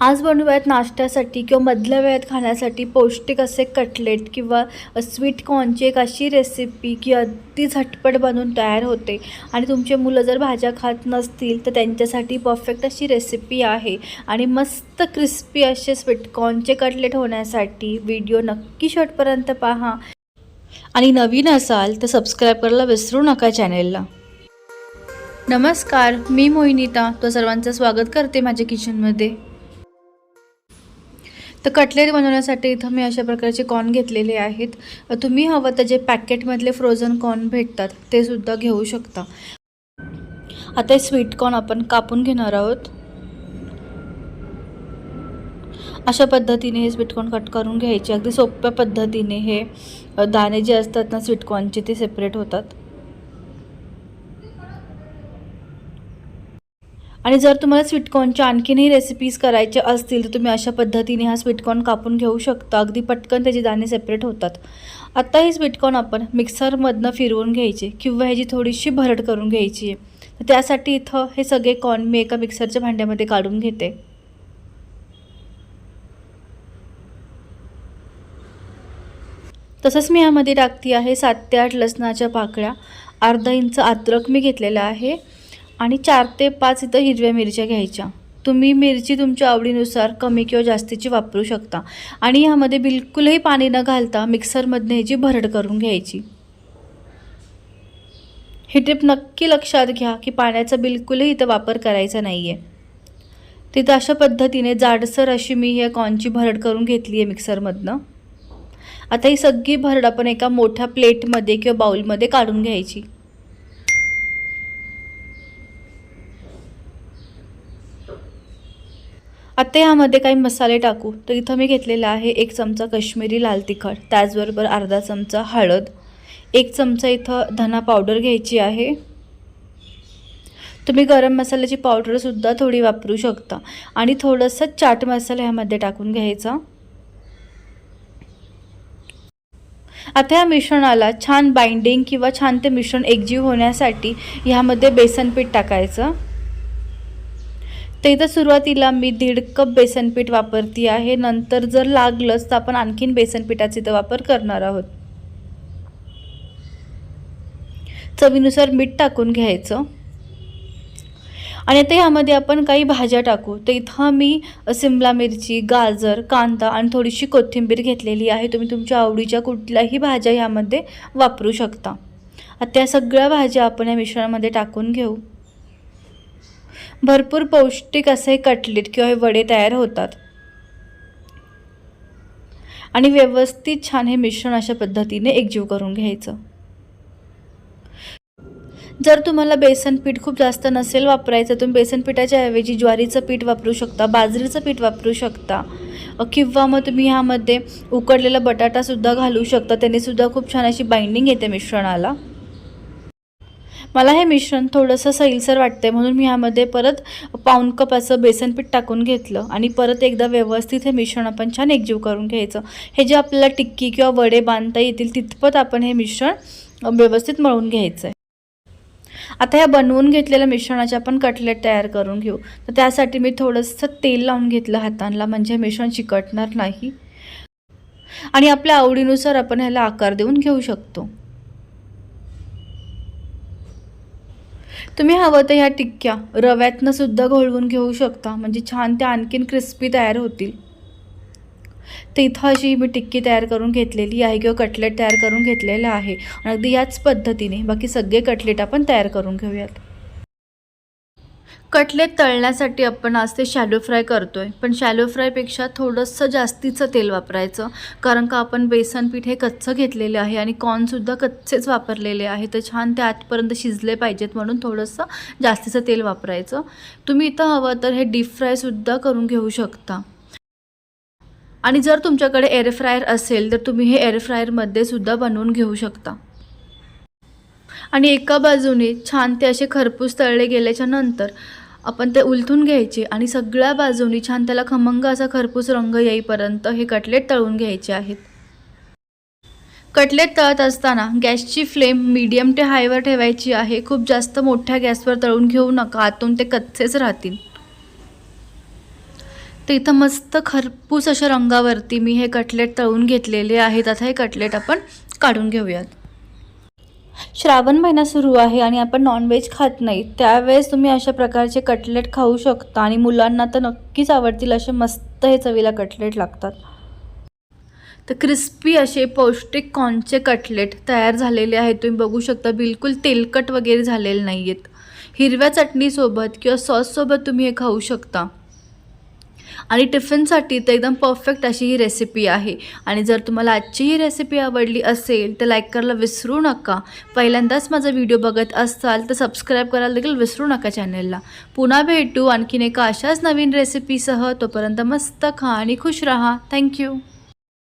आज बनवूयात नाश्त्यासाठी किंवा मधल्या वेळात खाण्यासाठी पौष्टिक असे कटलेट किंवा स्वीट कॉर्नची एक अशी रेसिपी की अगदी झटपट बनवून तयार होते. आणि तुमचे मुलं जर भाज्या खात नसतील तर त्यांच्यासाठी परफेक्ट अशी रेसिपी आहे. आणि मस्त क्रिस्पी असे स्वीट कॉर्नचे कटलेट होण्यासाठी व्हिडिओ नक्की शेवटपर्यंत पहा. आणि नवीन असाल तर सबस्क्राईब करायला विसरू नका चॅनेलला नमस्कार मी मोहिनीता. तो सर्वांचं स्वागत करते माझ्या किचनमध्ये तर कटलेरी बनवण्यासाठी इथं मी अशा प्रकारचे कॉर्न घेतलेले आहेत. तुम्ही हवं तर जे पॅकेटमधले फ्रोझन कॉर्न भेटतात ते सुद्धा घेऊ शकता. आता हे स्वीट कॉर्न आपण कापून घेणार आहोत. अशा पद्धतीने हे स्वीटकॉर्न कट करून घ्यायचे. अगदी सोप्या पद्धतीने हे दाणे जे असतात ना स्वीटकॉर्नचे ते सेपरेट होतात. आणि जर तुम्हाला स्वीटकॉर्नच्या आणखीनही रेसिपीज करायच्या असतील तर तुम्ही अशा पद्धतीने हा स्वीटकॉर्न कापून घेऊ शकता. अगदी पटकन त्याचे दाणे सेपरेट होतात. आत्ता हे स्वीटकॉर्न आपण मिक्सरमधनं फिरवून घ्यायचे किंवा ह्याची थोडीशी भरड करून घ्यायची आहे. तर त्यासाठी इथं हे सगळे कॉर्न मी एका मिक्सरच्या भांड्यामध्ये काढून घेते. तसंच मी यामध्ये टाकते आहे सात ते आठ लसणाच्या पाकळ्या. अर्धा इंच अद्रक मी घेतलेला आहे. आणि चार ते पाच इथं हिरव्या मिरच्या घ्यायच्या. तुम्ही मिरची तुमच्या आवडीनुसार कमी किंवा जास्तीची वापरू शकता. आणि ह्यामध्ये बिलकुलही पाणी न घालता मिक्सरमधनं ह्याची भरड करून घ्यायची. ही टिप नक्की लक्षात घ्या की पाण्याचा बिलकुलही इथं वापर करायचा नाही आहे तिथं अशा पद्धतीने जाडसर अशी मी ह्या कॉर्नची भरड करून घेतली आहे मिक्सरमधनं. आता ही सगळी भरड आपण एका मोठ्या प्लेटमध्ये किंवा बाऊलमध्ये काढून घ्यायची. आता यामध्ये काही मसाले टाकू. तर इथं मी घेतलेला आहे एक चमचा कश्मीरी लाल तिखट त्याचबरोबर अर्धा चमचा हळद एक चमचा इथं धना पावडर घ्यायची आहे. तुम्ही गरम मसाल्याची पावडरसुद्धा थोडी वापरू शकता. आणि थोडंसं चाट मसाला ह्यामध्ये टाकून घ्यायचा. आता या मिश्रणाला छान बाइंडिंग किंवा छान ते मिश्रण एकजीव होण्यासाठी ह्यामध्ये बेसन पीठ टाकायचं. तर इथं सुरुवातीला मी दीड कप बेसनपीठ वापरती आहे. नंतर जर लागलंच तर आपण आणखीन बेसन पिठाचा इथं वापर करणार आहोत. चवीनुसार मीठ टाकून घ्यायचं. आणि आता ह्यामध्ये आपण काही भाज्या टाकू. तर इथं मी सिमला मिरची गाजर कांदा आणि थोडीशी कोथिंबीर घेतलेली आहे. तुम्ही तुमच्या आवडीच्या कुठल्याही भाज्या ह्यामध्ये वापरू शकता. आता सगळ्या भाज्या आपण या मिश्रणामध्ये टाकून घेऊ. भरपूर पौष्टिक असे कटलेट किंवा हे वडे तयार होतात. आणि व्यवस्थित छान हे मिश्रण अशा पद्धतीने एकजीव करून घ्यायचं. जर तुम्हाला बेसन पीठ खूप जास्त नसेल वापरायचं तुम्ही बेसन पिठाच्या ऐवजी ज्वारीचं पीठ वापरू शकता बाजरीचं पीठ वापरू शकता किंवा मग तुम्ही ह्यामध्ये उकडलेला बटाटासुद्धा घालू शकता. त्याने सुद्धा खूप छान अशी बाइंडिंग येते मिश्रणाला. मला हे मिश्रण थोडंसं सैलसर वाटतंय म्हणून मी ह्यामध्ये परत पाऊण कप असं बेसन पीठ टाकून घेतलं आणि परत एकदा व्यवस्थित हे मिश्रण आपण छान एकजीव करून घ्यायचं. हे जे आपल्याला टिक्की किंवा वडे बांधता येतील तितपत आपण हे मिश्रण व्यवस्थित मळून घ्यायचं आहे आता ह्या बनवून घेतलेल्या मिश्रणाचे आपण कटलेट तयार करून घेऊ. तर त्यासाठी मी थोडंसं तेल लावून घेतलं हातांना म्हणजे हे मिश्रण चिकटणार नाही. आणि आपल्या आवडीनुसार आपण ह्याला आकार देऊन घेऊ शकतो. तुम्ही हवं तर ह्या टिक्क्या रव्यातनं सुद्धा घोळवून घेऊ शकता. म्हणजे छान त्या आणखीन क्रिस्पी तयार होतील. तर इथं अशी मी टिक्की तयार करून घेतलेली आहे किंवा कटलेट तयार करून घेतलेलं आहे. आणि अगदी याच पद्धतीने बाकी सगळे कटलेट आपण तयार करून घेऊयात. कटलेट तळण्यासाठी आपण आज ते शॅलो फ्राय करतो आहे पण शॅलो फ्रायपेक्षा थोडंसं जास्तीचं तेल वापरायचं. कारण का आपण बेसन पीठ हे कच्चं घेतलेलं आहे आणि कॉर्नसुद्धा कच्चेच वापरलेले आहे. तर छान ते आतपर्यंत शिजले पाहिजेत म्हणून थोडंसं जास्तीचं तेल वापरायचं. तुम्ही इथं हवं तर हे डीप फ्रायसुद्धा करून घेऊ शकता. आणि जर तुमच्याकडे एअर फ्रायर असेल तर तुम्ही हे एअर फ्रायरमध्ये सुद्धा बनवून घेऊ शकता. आणि एका बाजूने छान ते असे खरपूस तळले गेल्याच्यानंतर आपण ते उलथून घ्यायचे आणि सगळ्या बाजूनी छान त्याला खमंग असा खरपूस रंग येईपर्यंत हे कटलेट तळून घ्यायचे आहेत. कटलेट तळत असताना गॅसची फ्लेम मीडियम ते हायवर ठेवायची आहे. खूप जास्त मोठ्या गॅसवर तळून घेऊ नका आतून ते कच्चेच राहतील. तर इथं मस्त खरपूस अशा रंगावरती मी हे कटलेट तळून घेतलेले आहेत. आता हे कटलेट आपण काढून घेऊयात. श्रावण महिना सुरू आहे आणि आपण नॉनव्हेज खात नाही. त्यावेळेस तुम्ही अशा प्रकारचे कटलेट खाऊ शकता आणि मुलांना तर नक्कीच आवडतील असे मस्त हे चवीला कटलेट लागतात. तर क्रिस्पी असे पौष्टिक कॉर्नचे कटलेट तयार झालेले आहेत. तुम्ही बघू शकता बिलकुल तेलकट वगैरे झालेले नाही आहेत हिरव्या चटणीसोबत किंवा सॉससोबत तुम्ही हे खाऊ शकता. आणि टिफिनसाठी तर एकदम परफेक्ट अशी ही रेसिपी आहे. आणि जर तुम्हाला आजची ही रेसिपी आवडली असेल तर लाईक करायला विसरू नका. पहिल्यांदाच माझा व्हिडिओ बघत असाल तर सबस्क्राईब करायला देखील विसरू नका चॅनलला पुन्हा भेटू आणखीन एका अशाच नवीन रेसिपीसह तोपर्यंत मस्त खा आणि खुश राहा. थँक्यू